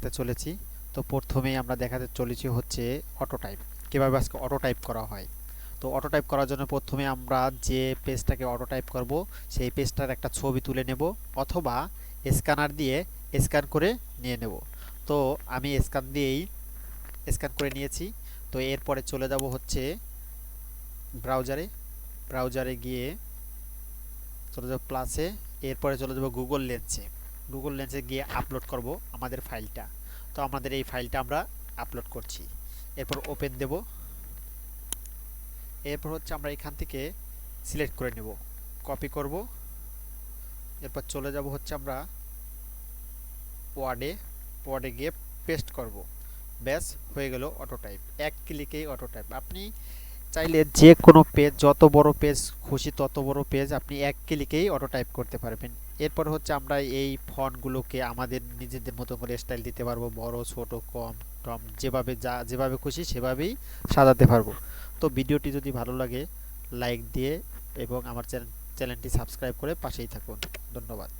দেখাতে চলেছি। তো প্রথমেই আমরা দেখাতে চলেছি হচ্ছে অটো টাইপ কীভাবে আজকে অটো টাইপ করা হয়? তো অটো টাইপ করার জন্য প্রথমে আমরা যে পেজটাকে অটো টাইপ করব, সেই পেজটার একটা ছবি তুলে নেব অথবা স্ক্যানার দিয়ে স্ক্যান করে নিয়ে নেব। তো আমি স্ক্যান দিয়েই স্ক্যান করে নিয়েছি। তো এরপরে চলে যাব হচ্ছে ব্রাউজারে ব্রাউজারে গিয়ে চলে যাব প্লাসে এরপরে চলে যাব গুগল লেন্সে গুগল লেন্সে গিয়ে আপলোড করব আমাদের ফাইলটা তো আমাদের এই ফাইলটা আমরা আপলোড করছি। এরপর ওপেন দেব। এরপর হচ্ছে আমরা এখান থেকে সিলেক্ট করে নেব। কপি করব। এরপর চলে যাব হচ্ছে আমরা ওয়ার্ডে ওয়ার্ডে গিয়ে পেস্ট করব। ব্যাস, হয়ে গেল অটো টাইপ এক ক্লিকেই অটো টাইপ আপনি চাইলে যে কোনো পেজ যত বড় পেজ খুশি, তত বড় পেজ আপনি এক ক্লিকেই অটো টাইপ করতে পারবেন। এরপর হচ্ছে আমরা এই ফন্টগুলোকে আমাদের নিজেদের মতো করে স্টাইল দিতে পারব, বড়, ছোট, কম, টম, যেভাবে যা, যেভাবে খুশি সেভাবেই সাজাতে পারব। তো ভিডিওটি যদি ভালো লাগে লাইক দিয়ে এবং আমার চ্যানেলটি সাবস্ক্রাইব করে পাশেই থাকুন। ধন্যবাদ।